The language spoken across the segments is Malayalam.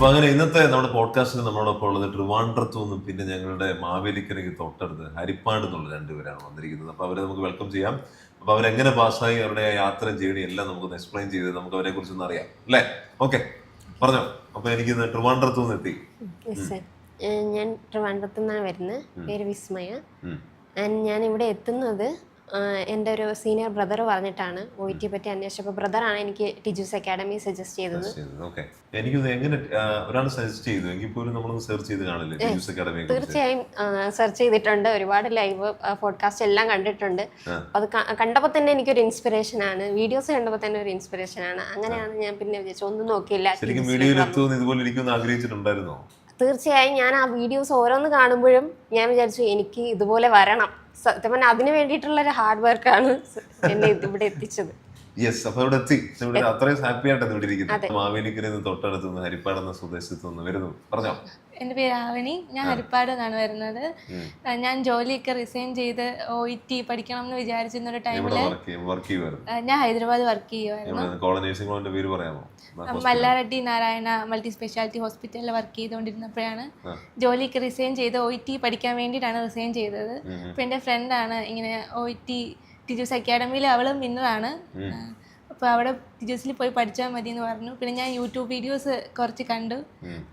അപ്പൊ അങ്ങനെ ഇന്നത്തെ നമ്മുടെ പോഡ്കാസ്റ്റിൽ നമ്മളോടൊപ്പം ഉള്ളത് ട്രിവാൻഡ്രത്തു നിന്നും പിന്നെ ഞങ്ങളുടെ മാവേലിക്കരയ്ക്ക് തൊട്ടടുത്ത് ഹരിപ്പാട് എന്നുള്ള രണ്ടുപേരാണ് വന്നിരിക്കുന്നത്. അപ്പൊ അവരെ നമുക്ക് വെൽക്കം ചെയ്യാം. അപ്പൊ അവരെങ്ങനെ പാസ്സായി അവരുടെ യാത്ര ജേണി എല്ലാം നമുക്കൊന്ന് എക്സ്പ്ലെയിൻ ചെയ്ത് നമുക്ക് അവരെ കുറിച്ച് ഒന്ന് അറിയാം. അല്ലേ? ഓക്കെ പറഞ്ഞോ. അപ്പൊ എനിക്ക് ട്രിവാൻഡ്രത്തു നിന്ന് എത്തി. ഞാൻ ട്രിവാൻഡ്രത്തു നിന്നാണ് വരുന്നത്. പേര് വിസ്മയ. ഞാൻ ഇവിടെ എത്തുന്നത് എന്റെ ഒരു സീനിയർ ബ്രദർ പറഞ്ഞിട്ടാണ് ഒ ടി പറ്റി അന്വേഷിച്ചപ്പോൾ ബ്രദറാണ് എനിക്ക് ടിജൂസ് അക്കാഡമി സജസ്റ്റ് ചെയ്തത്. എനിക്കിത് എങ്ങനെ ഒരാൾ സജസ്റ്റ് ചെയ്തു. എങ്കിൽ പോലും നമ്മൾ സെർച്ച് ചെയ്ത് കാണില്ലേ അക്കാഡമിയെ കുറിച്ച്? തീർച്ചയായും സെർച്ച് ചെയ്തിട്ടുണ്ട്. ഒരുപാട് ലൈവ് പോഡ്കാസ്റ്റ് എല്ലാം കണ്ടിട്ടുണ്ട്. അത് കണ്ടപ്പോൾ തന്നെ എനിക്കൊരു ഇൻസ്പിറേഷൻ ആണ്. വീഡിയോസ് കണ്ടപ്പോൾ തന്നെ ഒരു ഇൻസ്പിറേഷൻ ആണ്. അങ്ങനെയാണ് ഞാൻ പിന്നെ വിചാരിച്ചു ഒന്നും നോക്കിയില്ല ശരിക്കും വീഡിയോയിൽ ഇതുപോലെ ഇരിക്കുമെന്ന് ആഗ്രഹിച്ചിട്ടുണ്ടായിരുന്നോ? തീർച്ചയായും ഞാൻ ആ വീഡിയോസ് ഓരോന്ന് കാണുമ്പോഴും ഞാൻ വിചാരിച്ചു എനിക്ക് ഇതുപോലെ വരണം. സത്യം പറഞ്ഞാൽ അതിന് വേണ്ടിയിട്ടുള്ള ഒരു ഹാർഡ് വർക്കാണ് എന്നെ ഇവിടെ എത്തിച്ചത്. യെസ് അപ്പൊ ഇവിടെ എത്തി. ഇവിടെ അത്രയും ഹാപ്പി ആയിട്ടാണ് ഇവിടെ ഇരിക്കുന്നത്. മാവേലിക്കരയിൽ നിന്ന് തൊട്ടടുത്ത് നിന്ന് ഹരിപ്പാട് എന്ന സ്വദേശത്ത് നിന്ന് വരുന്നു. പറഞ്ഞോ? എന്റെ പേര് ആവണി. ഞാൻ ഹരിപ്പാട് നിന്നാണ് വരുന്നത്. ഞാൻ ജോലിയൊക്കെ റിസൈൻ ചെയ്ത് ഒ ഇ ടി പഠിക്കണം എന്ന് വിചാരിച്ചിരുന്ന ഒരു ചെയ്യുമായിരുന്നു ഞാൻ ഹൈദരാബാദ് വർക്ക് ചെയ്യുമായിരുന്നു പേര് പറയാമോ? മല്ലാറെഡ്ഡി നാരായണ മൾട്ടി സ്പെഷ്യാലിറ്റി ഹോസ്പിറ്റലിൽ വർക്ക് ചെയ്തുകൊണ്ടിരുന്നപ്പോഴാണ് ജോലിയൊക്കെ റിസൈൻ ചെയ്ത് ഒ ഇ ടി പഠിക്കാൻ വേണ്ടിയിട്ടാണ് റിസൈൻ ചെയ്തത്. അപ്പോൾ എന്റെ ഫ്രണ്ടാണ് ഇങ്ങനെ ഒ ഇ ടി ടീച്ചേഴ്സ് അക്കാഡമിയിൽ അവളും വിന്നറാണ് അപ്പോൾ അവിടെ ടീച്ചേഴ്സിൽ പോയി പഠിച്ചാൽ മതി എന്ന് പറഞ്ഞു. പിന്നെ ഞാൻ യൂട്യൂബ് വീഡിയോസ് കുറച്ച് കണ്ടു.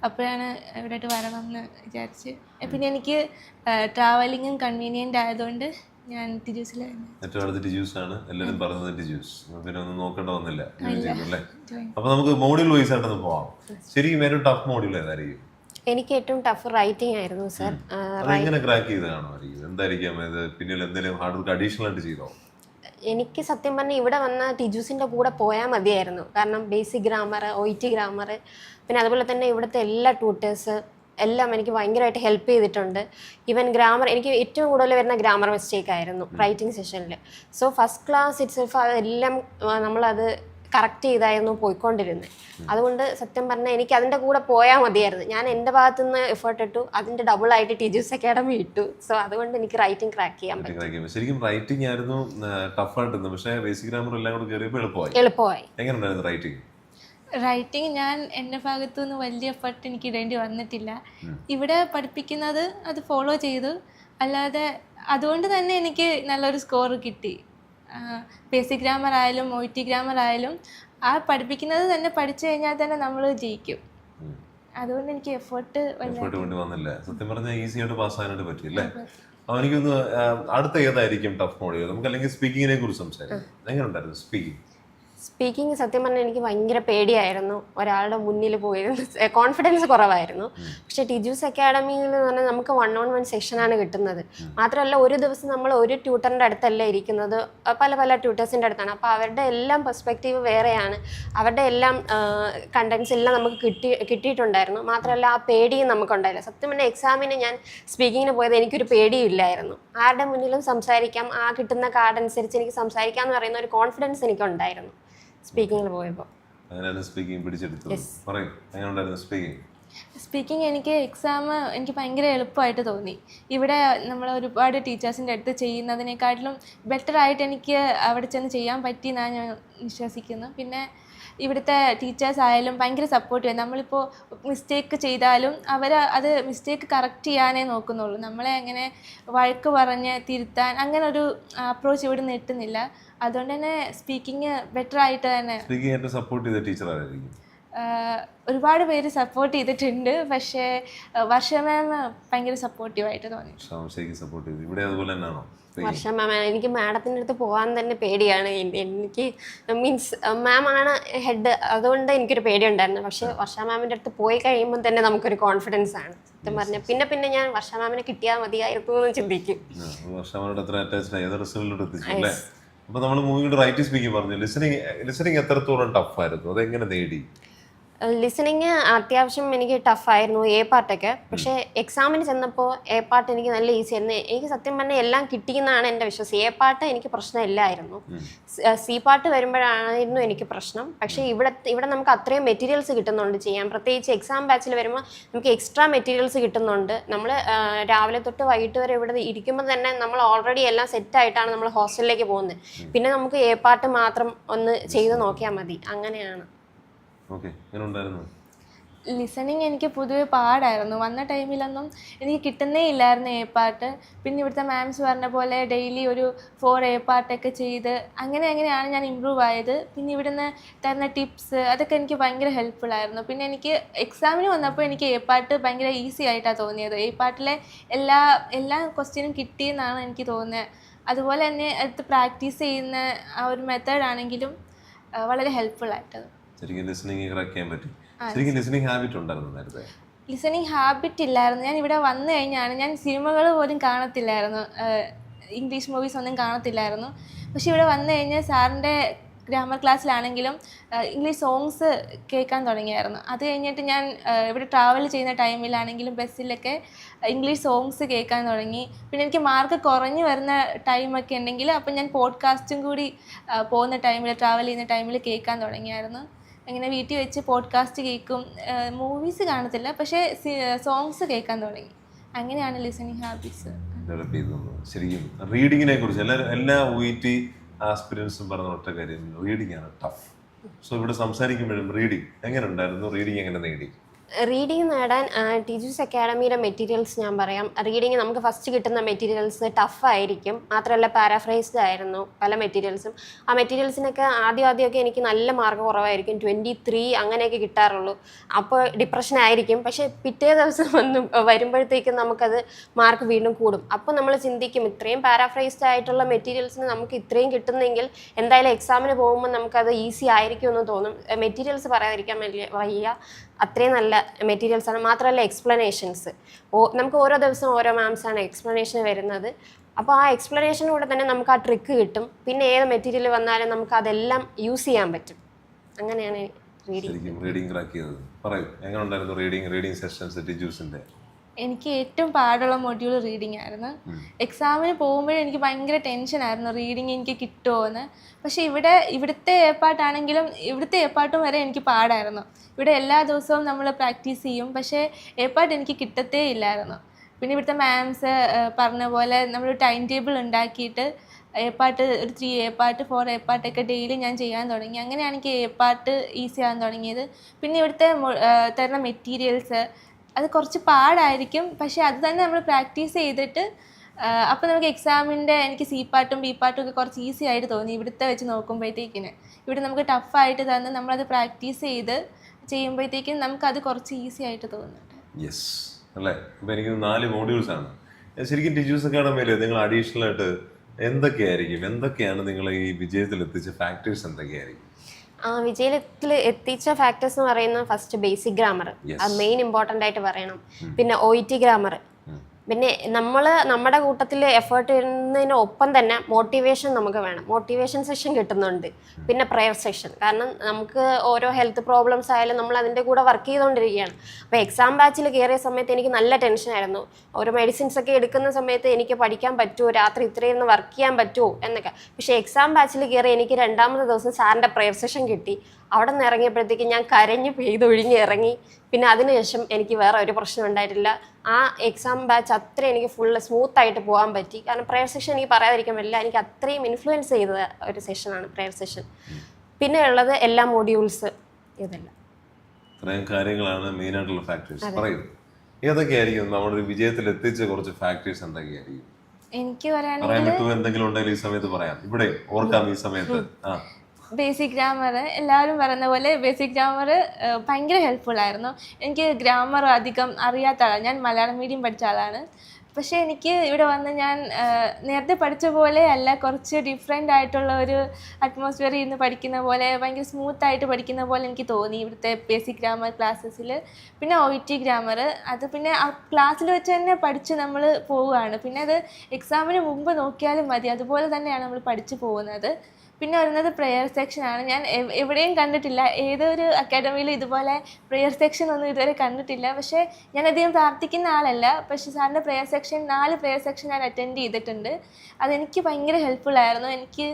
അപ്പോഴാണ് ഇവിടോട്ട് വരണം എന്ന് വിചാരിച്ച്. പിന്നെ എനിക്ക് ട്രാവലിങ്ങും കൺവീനിയന്റ് ആയതുകൊണ്ട് ഞാൻ ഏറ്റവും അടുത്ത് ആണ്. എല്ലാവരും പറയുന്നത് പിന്നെ ഒന്നും നോക്കേണ്ട വന്നില്ല. join അല്ലേ? അപ്പൊ നമുക്ക് മോഡ്യൂൾ വൈസ് ആയിട്ടൊന്ന് പോവാം. ശരിക്കും ഏറ്റവും ടഫ് മോഡ്യൂൾ ഏതായിരിക്കും? എനിക്ക് ഏറ്റവും ടഫ് റൈറ്റിംഗ് ആയിരുന്നു സർ എങ്ങനെ ക്രാക്ക് ചെയ്തതാണോ എന്തായിരിക്കാം? പിന്നിൽ എന്തെങ്കിലും ഹാർഡ് വർക്ക് അഡീഷണൽ ആയിട്ട് ചെയ്തോ? എനിക്ക് സത്യം പറഞ്ഞാൽ ഇവിടെ വന്ന ടിജൂസിന്റെ കൂടെ പോയാൽ മതിയായിരുന്നു. കാരണം basic grammar O T grammar പിന്നെ അതുപോലെ തന്നെ ഇവിടുത്തെ എല്ലാ ട്യൂട്ടേഴ്സ് എല്ലാം എനിക്ക് ഭയങ്കരമായിട്ട് ഹെൽപ്പ് ചെയ്തിട്ടുണ്ട്. ഈവൻ ഗ്രാമർ എനിക്ക് ഏറ്റവും കൂടുതൽ വരുന്ന ഗ്രാമർ മിസ്റ്റേക്ക് ആയിരുന്നു റൈറ്റിംഗ് സെഷനിൽ സോ ഫസ്റ്റ് ക്ലാസ് ഇറ്റ്സെൽഫ് അതെല്ലാം നമ്മളത് കറക്റ്റ് ചെയ്തായിരുന്നു പോയിക്കൊണ്ടിരുന്നത് അതുകൊണ്ട് സത്യം പറഞ്ഞാൽ എനിക്ക് അതിന്റെ കൂടെ പോയാൽ മതിയായിരുന്നു. ഞാൻ എന്റെ ഭാഗത്തു നിന്ന് എഫേർട്ട് ഇട്ടു അതിന്റെ ഡബിൾ ആയിട്ട് ടീച്ചേഴ്സ് അക്കാഡമി ഇട്ടു. സോ അതുകൊണ്ട് എനിക്ക് റൈറ്റിംഗ് ക്രാക്ക് ചെയ്യാൻ പറ്റും. ശരിക്കും റൈറ്റിംഗ് ആയിരുന്നു ടഫ് ആയിട്ടുണ്ട് പക്ഷേ ബേസിക് ഗ്രാമർ എല്ലാം കൂടെ കയറിയപ്പോൾ എളുപ്പമായി. എളുപ്പമായി. എങ്ങനെ ഉണ്ടായിരുന്നു റൈറ്റിംഗ് റൈറ്റിംഗ് ഞാൻ എന്റെ ഭാഗത്തു നിന്ന് വലിയ എഫർട്ട് എനിക്ക് ഇടേണ്ടി വന്നിട്ടില്ല. ഇവിടെ പഠിപ്പിക്കുന്നത് അത് ഫോളോ ചെയ്തു. അല്ലാതെ അതുകൊണ്ട് തന്നെ എനിക്ക് നല്ലൊരു സ്കോർ കിട്ടി. ബേസിക് ഗ്രാമർ ആയാലും ഒ ടി ഗ്രാമർ ആയാലും ആ പഠിപ്പിക്കുന്നത് തന്നെ പഠിച്ചു കഴിഞ്ഞാൽ തന്നെ നമ്മൾ ജയിക്കും. അതുകൊണ്ട് എനിക്ക് എഫേർട്ട് എഫേർട്ട് വന്നില്ല? സത്യം പറഞ്ഞാൽ ഈസി ആയിട്ട് പാസ് ആകാനായിട്ട് പറ്റില്ലേ അപ്പൊ എനിക്കൊന്ന് അടുത്ത ഏതായിരിക്കും ടഫ് മോഡ്? നമുക്ക് അല്ലെങ്കിൽ സ്പീക്കിങ്ങിനെ കുറിച്ച് സംസാരിക്കാം. എങ്ങനെ ഉണ്ടായിരുന്നു സ്പീക്കിംഗ്? സ്പീക്കിംഗ് സത്യം പറഞ്ഞാൽ എനിക്ക് ഭയങ്കര പേടിയായിരുന്നു. ഒരാളുടെ മുന്നിൽ പോയിരുന്നു കോൺഫിഡൻസ് കുറവായിരുന്നു. പക്ഷേ ടിജൂസ് അക്കാഡമിയിൽ എന്ന് പറഞ്ഞാൽ നമുക്ക് വൺ ഓൺ വൺ സെഷനാണ് കിട്ടുന്നത് മാത്രമല്ല ഒരു ദിവസം നമ്മൾ ഒരു ട്യൂട്ടറിന്റെ അടുത്തല്ല ഇരിക്കുന്നത്. പല പല ട്യൂട്ടേഴ്സിന്റെ അടുത്താണ്. അപ്പോൾ അവരുടെ എല്ലാം പെർസ്പെക്റ്റീവ് വേറെയാണ്. അവരുടെ എല്ലാം കണ്ടൻസ് എല്ലാം നമുക്ക് കിട്ടി കിട്ടിയിട്ടുണ്ടായിരുന്നു. മാത്രമല്ല ആ പേടിയും നമുക്കുണ്ടായില്ല. സത്യം പറഞ്ഞാൽ എക്സാമിന് ഞാൻ സ്പീക്കിങ്ങിന് പോയത് എനിക്കൊരു പേടിയില്ലായിരുന്നു ആരുടെ മുന്നിലും സംസാരിക്കാം. ആ കിട്ടുന്ന കാർഡ് അനുസരിച്ച് എനിക്ക് സംസാരിക്കാം എന്ന് പറയുന്ന ഒരു കോൺഫിഡൻസ് എനിക്കുണ്ടായിരുന്നു. സ്പീക്കിങ്ങിൽ പോയപ്പോൾ അങ്ങനെയാണ് സ്പീക്കിംഗ് പിടിച്ചെടുത്തത്? പറയും എങ്ങനെ ഉണ്ടായിരുന്നു സ്പീക്കിംഗ് സ്പീക്കിംഗ് എനിക്ക് എക്സാം എനിക്ക് ഭയങ്കര എളുപ്പമായിട്ട് തോന്നി. ഇവിടെ നമ്മൾ ഒരുപാട് ടീച്ചേഴ്സിന്റെ അടുത്ത് ചെയ്യുന്നതിനേക്കാട്ടിലും ബെറ്റർ ആയിട്ട് എനിക്ക് അവിടെ ചെന്ന് ചെയ്യാൻ പറ്റി എന്നാണ് ഞാൻ വിശ്വസിക്കുന്നു. പിന്നെ ഇവിടുത്തെ ടീച്ചേഴ്സ് ആയാലും ഭയങ്കര സപ്പോർട്ട് ചെയ്യും. നമ്മളിപ്പോൾ മിസ്റ്റേക്ക് ചെയ്താലും അവർ അത് മിസ്റ്റേക്ക് കറക്റ്റ് ചെയ്യാനേ നോക്കുന്നുള്ളൂ. നമ്മളെ അങ്ങനെ വഴക്ക് പറഞ്ഞ് തിരുത്താൻ അങ്ങനെ ഒരു അപ്രോച്ച് ഇവിടെ നിന്ന് കിട്ടുന്നില്ല. അതുകൊണ്ട് തന്നെ സ്പീക്കിംഗ് ബെറ്റർ ആയിട്ട് തന്നെ സ്പീക്കിംഗ് ഏറ്റവും സപ്പോർട്ട് ചെയ്ത ടീച്ചർ ആരായിരിക്കും? ഒരുപാട് പേര് സപ്പോർട്ട് ചെയ്തിട്ടുണ്ട്. പക്ഷേ വർഷ മാം ഭയങ്കര സപ്പോർട്ടീവായിട്ട് തോന്നി. ശരിക്കും സപ്പോർട്ട് ചെയ്തു. ഇവിടെ അതുപോലെ തന്നെയാണോ? വർഷം മാം എനിക്ക് മാഡത്തിന്റെ അടുത്ത് പോകാൻ തന്നെ പേടിയാണ്. എനിക്ക് മീൻസ് മാം ആണ് ഹെഡ് അതുകൊണ്ട് എനിക്കൊരു പേടിയുണ്ടായിരുന്നു. പക്ഷേ വർഷ മാമിന്റെ അടുത്ത് പോയി കഴിയുമ്പോൾ തന്നെ നമുക്കൊരു കോൺഫിഡൻസ് ആണ്. സത്യം പറഞ്ഞാൽ പിന്നെ പിന്നെ ഞാൻ വർഷ മാമിനെ കിട്ടിയാൽ മതിയായിരുന്നു എന്ന് ചിന്തിക്കും. അത്ര അറ്റാച്ച്ഡ് ആയി അത് റിസൾട്ടിലോട്ട് എത്തിച്ചു അല്ലേ അപ്പൊ നമ്മൾ മൂവിയുടെ റൈറ്റ് സ്പീക്കിംഗ് പറഞ്ഞു ലിസണിങ് ലിസണിങ് എത്രത്തോളം ടഫായിരുന്നു അതെങ്ങനെ നേടി? ലിസണിങ് അത്യാവശ്യം എനിക്ക് ടഫായിരുന്നു എ പാർട്ടൊക്കെ പക്ഷേ എക്സാമിന് ചെന്നപ്പോൾ എ പാർട്ട് എനിക്ക് നല്ല ഈസി ആയിരുന്നു. എനിക്ക് സത്യം പറഞ്ഞാൽ എല്ലാം കിട്ടിയെന്നാണ് എന്റെ വിശ്വാസം. എ പാർട്ട് എനിക്ക് പ്രശ്നമില്ലായിരുന്നു. സി പാർട്ട് വരുമ്പോഴായിരുന്നു എനിക്ക് പ്രശ്നം. പക്ഷേ ഇവിടെ ഇവിടെ നമുക്ക് അത്രയും മെറ്റീരിയൽസ് കിട്ടുന്നുണ്ട് ചെയ്യാൻ. പ്രത്യേകിച്ച് എക്സാം ബാച്ചിൽ വരുമ്പോൾ നമുക്ക് എക്സ്ട്രാ മെറ്റീരിയൽസ് കിട്ടുന്നുണ്ട്. നമ്മൾ രാവിലെ തൊട്ട് വൈകിട്ട് വരെ ഇവിടെ ഇരിക്കുമ്പോൾ തന്നെ നമ്മൾ ഓൾറെഡി എല്ലാം സെറ്റായിട്ടാണ് നമ്മൾ ഹോസ്റ്റലിലേക്ക് പോകുന്നത്. പിന്നെ നമുക്ക് എ പാർട്ട് മാത്രം ഒന്ന് ചെയ്ത് നോക്കിയാൽ മതി. അങ്ങനെയാണ്. ലിസണിങ് എനിക്ക് പൊതുവെ പാടായിരുന്നു. വന്ന ടൈമിലൊന്നും എനിക്ക് കിട്ടുന്നേ ഇല്ലായിരുന്നു എ പാട്ട് പിന്നെ ഇവിടുത്തെ മാംസ് പറഞ്ഞ പോലെ ഡെയിലി ഒരു ഫോർ എ പാട്ടൊക്കെ ചെയ്ത് അങ്ങനെ അങ്ങനെയാണ് ഞാൻ ഇമ്പ്രൂവ് ആയത്. പിന്നെ ഇവിടുന്ന് തരുന്ന ടിപ്സ് അതൊക്കെ എനിക്ക് ഭയങ്കര ഹെൽപ്ഫുൾ ആയിരുന്നു. പിന്നെ എനിക്ക് എക്സാമിന് വന്നപ്പോൾ എനിക്ക് എ പാട്ട് ഭയങ്കര ഈസി ആയിട്ടാണ് തോന്നിയത്. എ പാട്ടിലെ എല്ലാ എല്ലാ ക്വസ്റ്റ്യനും കിട്ടിയെന്നാണ് എനിക്ക് തോന്നുന്നത്. അതുപോലെ തന്നെ അടുത്ത് പ്രാക്ടീസ് ചെയ്യുന്ന ആ ഒരു മെത്തേഡ് ആണെങ്കിലും വളരെ ഹെൽപ്ഫുൾ ആയിട്ടത്. ശരിക്കും ലിസണിങ് ക്രാക്ക് ചെയ്യാൻ പറ്റി. ശരിക്കും ലിസണിങ് ഹാബിറ്റ് ഉണ്ടായിരുന്നു നേരത്തെ? ലിസണിങ് ഹാബിറ്റ് ഇല്ലായിരുന്നു. ഞാൻ ഇവിടെ വന്നു കഴിഞ്ഞാണ് ഞാൻ സിനിമകൾ പോലും കാണത്തില്ലായിരുന്നു. ഇംഗ്ലീഷ് മൂവീസ് ഒന്നും കാണത്തില്ലായിരുന്നു. പക്ഷെ ഇവിടെ വന്നു കഴിഞ്ഞാൽ സാറിന്റെ ഗ്രാമർ ക്ലാസ്സിലാണെങ്കിലും ഇംഗ്ലീഷ് സോങ്സ് കേൾക്കാൻ തുടങ്ങിയായിരുന്നു. അത് കഴിഞ്ഞിട്ട് ഞാൻ ഇവിടെ ട്രാവൽ ചെയ്യുന്ന ടൈമിലാണെങ്കിലും ബസ്സിലൊക്കെ ഇംഗ്ലീഷ് സോങ്സ് കേൾക്കാൻ തുടങ്ങി. പിന്നെ എനിക്ക് മാർക്ക് കുറഞ്ഞു വരുന്ന ടൈമൊക്കെ ഉണ്ടെങ്കിൽ അപ്പം ഞാൻ പോഡ്കാസ്റ്റും കൂടി പോകുന്ന ടൈമിൽ ട്രാവൽ ചെയ്യുന്ന ടൈമിൽ കേൾക്കാൻ തുടങ്ങിയായിരുന്നു. ഇങ്ങനെ വീട്ടിൽ വെച്ച് പോഡ്കാസ്റ്റ് കേൾക്കും മൂവീസ് കാണത്തില്ല പക്ഷേ സോങ്സ് കേൾക്കാൻ തുടങ്ങി. അങ്ങനെയാണ് ലിസണിങ് ഹാബിറ്റ്സ് ഡെവലപ്പ് ചെയ്തത് ശരിക്കും റീഡിങ്ങിനെ കുറിച്ച് എല്ലാ എല്ലാ ഒ ആസ്പിരിയൻസും ആസ്പിരൻസും പറഞ്ഞ ഒറ്റ കാര്യം റീഡിംഗ് ആണ് ടഫ് സോ ഇവിടെ സംസാരിക്കുമ്പോഴും റീഡിങ് എങ്ങനെ ഉണ്ടായിരുന്നു? റീഡിങ് എങ്ങനെ നേടി? റീഡിങ് നേടാൻ ടീച്ചേഴ്സ് അക്കാഡമിയുടെ മെറ്റീരിയൽസ് ഞാൻ പറയാം. റീഡിങ് നമുക്ക് ഫസ്റ്റ് കിട്ടുന്ന മെറ്റീരിയൽസ് ടഫ് ആയിരിക്കും. മാത്രമല്ല പാരാഫ്രൈസ്ഡ് ആയിരുന്നു പല മെറ്റീരിയൽസും ആ മെറ്റീരിയൽസിനൊക്കെ ആദ്യം ആദ്യമൊക്കെ എനിക്ക് നല്ല മാർക്ക് കുറവായിരിക്കും. ട്വന്റി ത്രീ അങ്ങനെയൊക്കെ കിട്ടാറുള്ളൂ. അപ്പോൾ ഡിപ്രഷൻ ആയിരിക്കും. പക്ഷേ പിറ്റേ ദിവസം വന്ന് വരുമ്പോഴത്തേക്കും നമുക്കത് മാർക്ക് വീണ്ടും കൂടും. അപ്പോൾ നമ്മൾ ചിന്തിക്കും ഇത്രയും പാരാഫ്രൈസ്ഡ് ആയിട്ടുള്ള മെറ്റീരിയൽസിന് നമുക്ക് ഇത്രയും കിട്ടുന്നെങ്കിൽ എന്തായാലും എക്സാമിന് പോകുമ്പോൾ നമുക്കത് ഈസി ആയിരിക്കും എന്ന് തോന്നും. മെറ്റീരിയൽസ് പറയാതിരിക്കാൻ വയ്യ. അത്രയും നല്ല മെറ്റീരിയൽസ് ആണ് മാത്രമല്ല എക്സ്പ്ലനേഷൻസ് ഓ നമുക്ക് ഓരോ ദിവസം ഓരോ മാംസാണ് എക്സ്പ്ലനേഷൻ വരുന്നത്. അപ്പോൾ ആ എക്സ്പ്ലനേഷനിലൂടെ തന്നെ നമുക്ക് ആ ട്രിക്ക് കിട്ടും. പിന്നെ ഏത് മെറ്റീരിയൽ വന്നാലും നമുക്ക് അതെല്ലാം യൂസ് ചെയ്യാൻ പറ്റും. അങ്ങനെയാണ് റീഡിങ് റീഡിങ് ക്രാക്ക് ചെയ്തത്. പറയൂ എങ്ങനെ ഉണ്ടായിരുന്നു റീഡിങ് റീഡിങ് സെഷൻസ് ടിജൂസിന്റെ എനിക്ക് ഏറ്റവും പാടുള്ള മൊഡ്യൂൾ റീഡിംഗ് ആയിരുന്നു. എക്സാമിന് പോകുമ്പോഴും എനിക്ക് ഭയങ്കര ടെൻഷനായിരുന്നു റീഡിങ് എനിക്ക് കിട്ടുമോ എന്ന് പക്ഷേ ഇവിടെ ഇവിടുത്തെ ഏപ്പാട്ടാണെങ്കിലും ഇവിടുത്തെ ഏപ്പാട്ടും വരെ എനിക്ക് പാടായിരുന്നു. ഇവിടെ എല്ലാ ദിവസവും നമ്മൾ പ്രാക്ടീസ് ചെയ്യും. പക്ഷേ ഏപ്പാട്ട് എനിക്ക് കിട്ടത്തേ ഇല്ലായിരുന്നു. പിന്നെ ഇവിടുത്തെ മാംസ് പറഞ്ഞ പോലെ നമ്മൾ ടൈം ടേബിൾ ഉണ്ടാക്കിയിട്ട് ഏപ്പാട്ട് ഒരു ത്രീ ഏപ്പാട്ട് ഫോർ ഏപ്പാട്ടൊക്കെ ഡെയിലി ഞാൻ ചെയ്യാൻ തുടങ്ങി. അങ്ങനെയാണ് എനിക്ക് ഏപ്പാട്ട് ഈസി ആകാൻ തുടങ്ങിയത്. പിന്നെ ഇവിടുത്തെ തരുന്ന മെറ്റീരിയൽസ് അത് കുറച്ച് പാടായിരിക്കും. പക്ഷേ അത് തന്നെ നമ്മൾ പ്രാക്ടീസ് ചെയ്തിട്ട് അപ്പോൾ നമുക്ക് എക്സാമിന്റെ എനിക്ക് സി പാട്ടും ബി പാട്ടും ഒക്കെ കുറച്ച് ഈസി ആയിട്ട് തോന്നി ഇവിടുത്തെ വെച്ച് നോക്കുമ്പോഴത്തേക്കിന്. ഇവിടെ നമുക്ക് ടഫായിട്ട് തന്നെ നമ്മളത് പ്രാക്ടീസ് ചെയ്ത് ചെയ്യുമ്പോഴത്തേക്കും നമുക്കത് കുറച്ച് ഈസി ആയിട്ട് തോന്നുന്നുണ്ട്. യെസ് അല്ലേ? എനിക്ക് നാല് മോഡ്യൂൾസ് ആണ്. ശരിക്കും ടിജൂസ് അക്കാഡമിയിൽ നിങ്ങൾ അഡീഷണൽ ആയിട്ട് എന്തൊക്കെയായിരിക്കും? എന്തൊക്കെയാണ് നിങ്ങളെ ഈ വിജയത്തിൽ എത്തിച്ച ഫാക്ടേഴ്സ് എന്തൊക്കെയായിരിക്കും? വിജയത്തിൽ എത്തിച്ച ഫാക്ടേഴ്സ് എന്ന് പറയുന്ന ഫസ്റ്റ് ബേസിക് ഗ്രാമർ. അത് മെയിൻ ഇമ്പോർട്ടന്റ് ആയിട്ട് പറയണം പിന്നെ ഒ ഇ ടി ഗ്രാമർ. പിന്നെ നമ്മൾ നമ്മുടെ കൂട്ടത്തിൽ എഫേർട്ട് ഇടുന്നതിന് ഒപ്പം തന്നെ മോട്ടിവേഷൻ നമുക്ക് വേണം. മോട്ടിവേഷൻ സെഷൻ കിട്ടുന്നുണ്ട്. പിന്നെ പ്രയർ സെഷൻ കാരണം നമുക്ക് ഓരോ ഹെൽത്ത് പ്രോബ്ലംസ് ആയാലും നമ്മൾ അതിന്റെ കൂടെ വർക്ക് ചെയ്തുകൊണ്ടിരിക്കുകയാണ് അപ്പോൾ എക്സാം ബാച്ചിൽ കയറിയ സമയത്ത് എനിക്ക് നല്ല ടെൻഷനായിരുന്നു ഓരോ മെഡിസിൻസ് ഒക്കെ എടുക്കുന്ന സമയത്ത് എനിക്ക് പഠിക്കാൻ പറ്റുമോ? രാത്രി ഇത്രയും വർക്ക് ചെയ്യാൻ പറ്റുമോ? എന്നൊക്കെ. പക്ഷേ എക്സാം ബാച്ചിൽ കയറി എനിക്ക് രണ്ടാമത്തെ ദിവസം സാറിന്റെ പ്രയർ സെഷൻ കിട്ടി. അവിടെ നിന്ന് ഇറങ്ങിയപ്പോഴത്തേക്ക് ഞാൻ കരഞ്ഞ് പെയ്തൊഴിഞ്ഞ് ഇറങ്ങി. പിന്നെ അതിനുശേഷം എനിക്ക് വേറെ ഒരു പ്രശ്നം ഉണ്ടായിട്ടില്ല. ആ എക്സാം ബാച്ച് അത്ര എനിക്ക് ഫുൾ സ്മൂത്തായിട്ട് പോകാൻ പറ്റി. കാരണം പ്രെയർ സെഷൻ എനിക്ക് പറയാതിരിക്കാൻ പറ്റില്ല. എനിക്ക് അത്രയും ഇൻഫ്ലുവൻസ് ചെയ്ത ഒരു സെഷനാണ് പ്രയർ സെഷൻ പിന്നെ ഉള്ളത് എല്ലാ മോഡ്യൂൾസ് ഇതെല്ലാം. ഇത്രയും കാര്യങ്ങളാണ് മെയിൻ ആയിട്ടുള്ള ഫാക്ടേഴ്സ് പറയൂ. ഏതൊക്കെയായിരിക്കും നമ്മുടെ ഒരു വിജയത്തിൽ എത്തിച്ച കുറച്ച് ഫാക്ടേഴ്സ് എന്തൊക്കെയായിരിക്കും? എനിക്ക് പറയാൻ പറ്റുമോ എന്തെങ്കിലും ഉണ്ടെങ്കിൽ ഈ സമയത്ത് പറയാം. ഇവിടെ ഓർക്കാം ഈ സമയത്ത്. ആ. ബേസിക് ഗ്രാമർ എല്ലാവരും പറയുന്ന പോലെ ബേസിക് ഗ്രാമർ ഭയങ്കര ഹെൽപ്ഫുൾ ആയിരുന്നു. എനിക്ക് ഗ്രാമർ അധികം അറിയാത്ത ആളാണ് ഞാൻ മലയാളം മീഡിയം പഠിച്ച ആളാണ്. പക്ഷേ എനിക്ക് ഇവിടെ വന്ന് ഞാൻ നേരത്തെ പഠിച്ച പോലെ അല്ല കുറച്ച് ഡിഫറെന്റ് ആയിട്ടുള്ള ഒരു അറ്റ്മോസ്ഫിയറിൽ ഇരുന്ന് പഠിക്കുന്ന പോലെ ഭയങ്കര സ്മൂത്ത് ആയിട്ട് പഠിക്കുന്ന പോലെ എനിക്ക് തോന്നി ഇവിടുത്തെ ബേസിക് ഗ്രാമർ ക്ലാസ്സസിൽ പിന്നെ ഒ ടി ഗ്രാമർ അത് പിന്നെ ആ ക്ലാസ്സിൽ വെച്ച് തന്നെ പഠിച്ച് നമ്മൾ പോവുകയാണ്. പിന്നെ അത് എക്സാമിന് മുമ്പ് നോക്കിയാലും മതി. അതുപോലെ തന്നെയാണ് നമ്മൾ പഠിച്ചു പോകുന്നത്. പിന്നെ വരുന്നത് പ്രെയർ സെക്ഷനാണ് ഞാൻ എവിടെയും കണ്ടിട്ടില്ല. ഏതൊരു അക്കാഡമിയിലും ഇതുപോലെ പ്രെയർ സെക്ഷൻ ഒന്നും ഇതുവരെ കണ്ടിട്ടില്ല. പക്ഷേ ഞാൻ അധികം പ്രാർത്ഥിക്കുന്ന ആളല്ല. പക്ഷേ സാറിന്റെ പ്രെയർ സെക്ഷൻ നാല് പ്രെയർ സെക്ഷൻ ഞാൻ അറ്റൻഡ് ചെയ്തിട്ടുണ്ട്. അതെനിക്ക് ഭയങ്കര ഹെൽപ്ഫുൾ ആയിരുന്നു. എനിക്ക്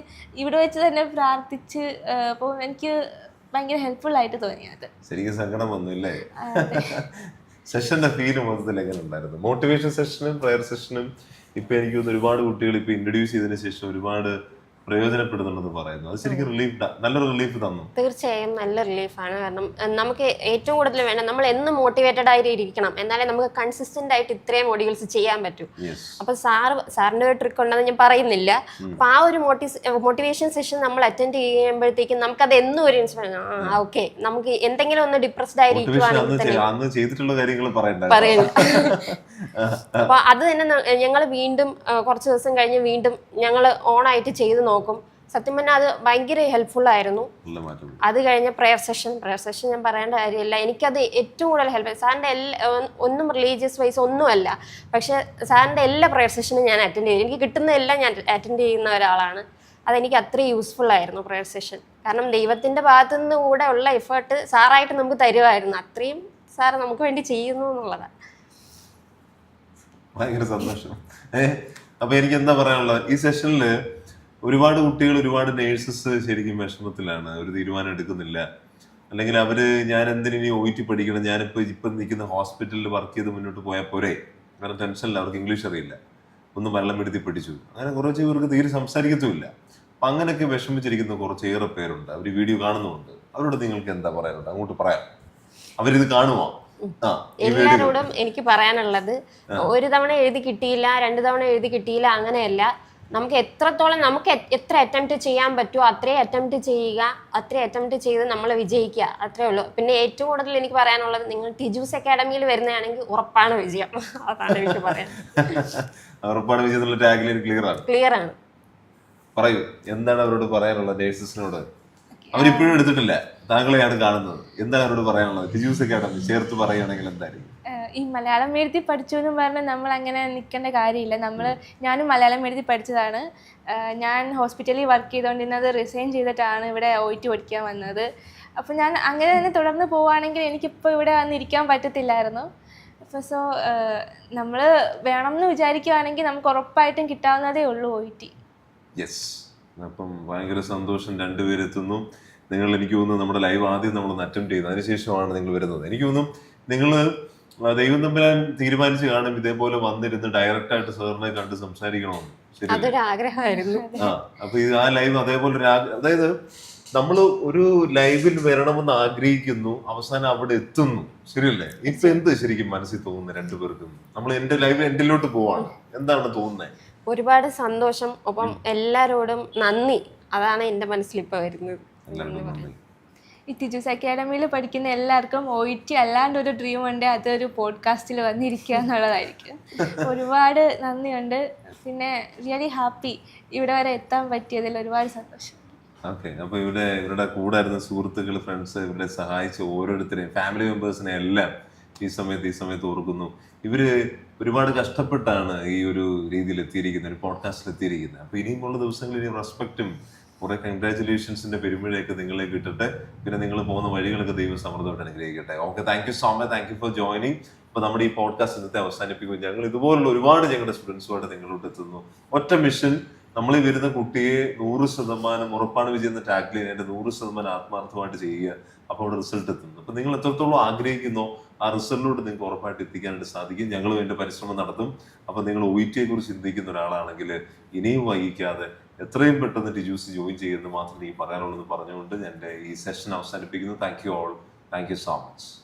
ഇവിടെ വെച്ച് തന്നെ പ്രാർത്ഥിച്ച് അപ്പോൾ എനിക്ക് ഭയങ്കര ഹെൽപ്ഫുൾ ആയിട്ട് തോന്നി അത് ശരിക്കും സങ്കടം വന്നില്ലേ? സെഷന്റെ ഫീൽ മൊത്തത്തിൽ എങ്ങനെ ഉണ്ടായിരുന്നു? മോട്ടിവേഷൻ സെഷനും പ്രയർ സെഷനും ഇപ്പൊ എനിക്ക് തോന്നുന്നു ഒരുപാട് കുട്ടികൾ ഇപ്പൊ ഇൻട്രൊഡ്യൂസ് ചെയ്തതിനു ശേഷം ഒരുപാട് പ്രയോജനപ്പെടുന്നുണ്ടെന്ന് പറയുന്നു. അത് ശരിക്കും റിലീഫ് നല്ലൊരു റിലീഫ് തന്നു. തീർച്ചയായും നല്ല റിലീഫാണ് കാരണം നമുക്ക് ഏറ്റവും കൂടുതൽ വേണം. നമ്മൾ എന്നും മോട്ടിവേറ്റഡ് ആയിട്ട് ഇരിക്കണം. എന്നാലേ നമുക്ക് കൺസിസ്റ്റന്റ് ആയിട്ട് ഇത്രയും മോഡ്യൂൾസ് ചെയ്യാൻ പറ്റൂ. അപ്പൊ സാറ് സാറിന്റെ ഒരു ട്രിക്ക് ഉണ്ടെന്ന് ഞാൻ പറയുന്നില്ല. അപ്പൊ ആ ഒരു മോട്ടിവേഷൻ സെഷൻ നമ്മൾ അറ്റൻഡ് ചെയ്യുമ്പോഴത്തേക്കും നമുക്ക് അത് എന്നും ഒരു ഇൻസ്പിറേഷൻ ആ ഓക്കെ നമുക്ക് എന്തെങ്കിലും ഒന്ന് ഡിപ്രസ്ഡ് ആയിരിക്കുവാണെങ്കിൽ പറയണ്ട അപ്പൊ അത് തന്നെ ഞങ്ങൾ വീണ്ടും കുറച്ച് ദിവസം കഴിഞ്ഞ് വീണ്ടും ഞങ്ങൾ ആയിട്ട് ചെയ്ത് നോക്കും സത്യം പറഞ്ഞാൽ അത് ഭയങ്കര ഹെൽപ്ഫുൾ ആയിരുന്നു. അത് കഴിഞ്ഞ പ്രയർ സെഷൻ പ്രയർ സെഷൻ ഞാൻ പറയേണ്ട കാര്യമില്ല. എനിക്കത് ഏറ്റവും കൂടുതൽ ഹെൽപ്പ് സാറിന്റെ എല്ലാ ഒന്നും റിലീജിയസ് വൈസ് ഒന്നുമല്ല. പക്ഷേ സാറിന്റെ എല്ലാ പ്രയർ സെഷനും ഞാൻ അറ്റൻഡ് ചെയ്തു എനിക്ക് കിട്ടുന്ന എല്ലാം ഞാൻ അറ്റൻഡ് ചെയ്യുന്ന ഒരാളാണ്. അതെനിക്ക് അത്രയും യൂസ്ഫുൾ ആയിരുന്നു പ്രയർ സെഷൻ കാരണം ദൈവത്തിന്റെ ഭാഗത്തു നിന്ന് കൂടെ ഉള്ള എഫേർട്ട് സാറായിട്ട് നമുക്ക് തരുമായിരുന്നു. അത്രയും സാർ നമുക്ക് വേണ്ടി ചെയ്യുന്നു എന്നുള്ളതാണ് ഭയങ്കര സന്തോഷം. ഏഹ് അപ്പൊ എനിക്ക് എന്താ പറയാനുള്ളത്? ഈ സെഷനിൽ ഒരുപാട് കുട്ടികൾ ഒരുപാട് നേഴ്സസ് ശരിക്കും വിഷമത്തിലാണ്. ഒരു തീരുമാനം എടുക്കുന്നില്ല. അല്ലെങ്കിൽ അവർ ഞാൻ എന്തിനു ഒ ടി പഠിക്കണം ഞാനിപ്പോ ഇപ്പൊ നിൽക്കുന്ന ഹോസ്പിറ്റലിൽ വർക്ക് ചെയ്ത് മുന്നോട്ട് പോയാൽ പോരെ. കാരണം ടെൻഷനില്ല അവർക്ക് ഇംഗ്ലീഷ് അറിയില്ല. ഒന്ന് വെള്ളം എടുത്തി പഠിച്ചു. അങ്ങനെ കുറച്ച് പേർക്ക് തീരെ സംസാരിക്കത്തുമില്ല. അപ്പൊ അങ്ങനെയൊക്കെ വിഷമിച്ചിരിക്കുന്ന കുറച്ചേറെ പേരുണ്ട്. അവർ വീഡിയോ കാണുന്നുമുണ്ട് അവരോട് നിങ്ങൾക്ക് എന്താ പറയാനുണ്ട് അങ്ങോട്ട് പറയാം. അവരിത് കാണുമോ എല്ലാരോടും എനിക്ക് പറയാനുള്ളത് ഒരു തവണ എഴുതി കിട്ടിയില്ല രണ്ടു തവണ എഴുതി കിട്ടിയില്ല അങ്ങനെയല്ല. നമുക്ക് എത്രത്തോളം നമുക്ക് എത്ര അറ്റംപ്റ്റ് ചെയ്യാൻ പറ്റുമോ അത്രയും അറ്റംപ്റ്റ് ചെയ്യുക അത്രയും അറ്റംപ്റ്റ് ചെയ്ത് നമ്മൾ വിജയിക്കുക. അത്രേ ഉള്ളൂ. പിന്നെ ഏറ്റവും കൂടുതൽ എനിക്ക് പറയാനുള്ളത് നിങ്ങൾ ടിജൂസ് അക്കാഡമിയിൽ വരുന്നതാണെങ്കിൽ ഉറപ്പാണ് വിജയം. അതാണ് എനിക്ക് പറയാൻ. ഉറപ്പാണ് വിജയം ക്ലിയർ ആണ്. ക്ലിയർ ആണ്. പറയൂ എന്താണ് അവരോട് പറയാനുള്ളത് നേഴ്സസിനോട്? അവരിപ്പോഴും എടുത്തിട്ടില്ല. താങ്കളെയാണ് കാണുന്നത്. എന്താണ് അവരോട് പറയാനുള്ളത്? ടിജൂസ് അക്കാഡമി ചേർത്ത് പറയുകയാണെങ്കിൽ എന്തായിരിക്കും? ഈ മലയാളം എഴുതി പഠിച്ചു എന്ന് പറഞ്ഞാൽ നമ്മൾ അങ്ങനെ നിൽക്കേണ്ട കാര്യമില്ല. നമ്മൾ ഞാനും മലയാളം എഴുതി പഠിച്ചതാണ്. ഞാൻ ഹോസ്പിറ്റലിൽ വർക്ക് ചെയ്തുകൊണ്ടിരുന്നത് റിസൈൻ ചെയ്തിട്ടാണ് ഇവിടെ ഒ ടി പഠിക്കാൻ വന്നത്. അപ്പോൾ ഞാൻ അങ്ങനെ തന്നെ തുടർന്ന് പോവുകയാണെങ്കിൽ എനിക്കിപ്പോൾ ഇവിടെ വന്നിരിക്കാൻ പറ്റത്തില്ലായിരുന്നു. അപ്പോൾ സോ നമ്മൾ വേണമെന്ന് വിചാരിക്കുകയാണെങ്കിൽ നമുക്ക് ഉറപ്പായിട്ടും കിട്ടാവുന്നതേ ഉള്ളൂ ഒ ടി യെസ് അപ്പം ഭയങ്കര സന്തോഷം രണ്ടുപേരെത്തുന്നു. നിങ്ങൾ എനിക്ക് തോന്നുന്നു നമ്മുടെ ലൈവ് ആദ്യം നമ്മളൊന്ന് അറ്റംപ്റ്റ് ചെയ്തു. അതിനുശേഷമാണ് നിങ്ങൾ വരുന്നത്. എനിക്ക് തോന്നുന്നു നിങ്ങൾ ദൈവം തമ്മിലാൻ തീരുമാനിച്ചു കാണും ഇതേപോലെ വന്നിരുന്ന് ഡയറക്റ്റ് ആയിട്ട് സാറിനെ കണ്ട് സംസാരിക്കണമെന്ന് ശരി. ആ അപ്പൊ ഇത് ആ ലൈവ് അതേപോലെ ഒരു അതായത് നമ്മൾ ഒരു ലൈവിൽ വരണമെന്ന് ആഗ്രഹിക്കുന്നു അവസാനം അവിടെ എത്തുന്നു. ശരിയല്ലേ? ഇപ്പൊ എന്ത് ശരിക്കും മനസ്സിൽ തോന്നുന്നു രണ്ടുപേർക്കും നമ്മൾ എന്റെ ലൈവ് എന്റിലോട്ട് പോവാണ്. എന്താണ് തോന്നുന്നത് ഒരുപാട് സന്തോഷം. ഒപ്പം എല്ലാരോടും നന്ദി. അതാണ് എന്റെ മനസ്സിൽ ഇപ്പൊ വരുന്നത്. എല്ലാവരും നന്ദി. ഈ ടീച്ചേഴ്സ് അക്കാഡമിയിൽ പഠിക്കുന്ന എല്ലാവർക്കും ഒ ടി അല്ലാണ്ട് ഒരു ഡ്രീം ഉണ്ട് അതൊരു പോഡ്കാസ്റ്റിൽ വന്നിരിക്കുക എന്നുള്ളതായിരിക്കും. ഒരുപാട് നന്ദിയുണ്ട്. പിന്നെ റിയലി ഹാപ്പി ഇവിടെ വരെ എത്താൻ പറ്റിയതിൽ ഒരുപാട് സന്തോഷം. ഓക്കെ അപ്പോൾ ഇവിടെ ഇവരുടെ കൂടെ ആയിരുന്ന സുഹൃത്തുക്കൾ ഫ്രണ്ട്സ് ഇവരെ സഹായിച്ച ഓരോരുത്തരെയും ഫാമിലി മെമ്പേഴ്സിനെ എല്ലാം ഈ സമയത്ത് ഈ സമയത്ത് ഓർക്കുന്നു. ഇവർ ഒരുപാട് കഷ്ടപ്പെട്ടാണ് ഈ ഒരു രീതിയിൽ എത്തിയിരിക്കുന്നത് ഒരു പോഡ്കാസ്റ്റിൽ എത്തിയിരിക്കുന്നത്. അപ്പോൾ ഇനിയുമുള്ള ദിവസങ്ങളിൽ റെസ്പെക്റ്റും കുറെ കൺഗ്രാചുലേഷൻസിന്റെ പെരുമഴയൊക്കെ നിങ്ങളെ കിട്ടട്ടെ പിന്നെ നിങ്ങൾ പോകുന്ന വഴികളൊക്കെ ദൈവം സമൃദ്ധമായിട്ട് അനുഗ്രഹിക്കട്ടെ. Okay thank you so much thank you for joining അപ്പൊ നമ്മുടെ ഈ പോഡ്കാസ്റ്റ് ഇന്നത്തെ അവസാനിപ്പിക്കും ഞങ്ങൾ ഇതുപോലുള്ള ഒരുപാട് ഞങ്ങളുടെ സ്റ്റുഡൻസുമായിട്ട് നിങ്ങളോട് എത്തുന്നു. ഒറ്റ മിഷൻ നമ്മൾ വരുന്ന കുട്ടിയെ നൂറ് ശതമാനം ഉറപ്പാണ് വിജയം എന്ന ടാഗ്ലൈൻ അതിന്റെ നൂറ് ശതമാനം ആത്മാർത്ഥമായിട്ട് ചെയ്യുക. അപ്പോൾ അവിടെ റിസൾട്ട് എത്തുന്നു. അപ്പൊ നിങ്ങൾ എത്രത്തോളം ആഗ്രഹിക്കുന്നോ ആ റിസൾട്ടിലോട്ട് നിങ്ങൾക്ക് ഉറപ്പായിട്ട് എത്തിക്കാനായിട്ട് സാധിക്കും. ഞങ്ങളും അതിന്റെ പരിശ്രമം നടത്തും. അപ്പൊ നിങ്ങൾ ഒ ടിയെ കുറിച്ച് ചിന്തിക്കുന്ന ഒരാളാണെങ്കിൽ ഇനിയും വൈകിക്കാതെ എത്രയും പെട്ടെന്ന് ടിജൂസ് ജോയിൻ ചെയ്യുന്നത് മാത്രമേ പറയാനുള്ളൂ എന്ന് പറഞ്ഞുകൊണ്ട് എന്റെ ഈ സെഷൻ അവസാനിപ്പിക്കുന്നു. Thank you all thank you so much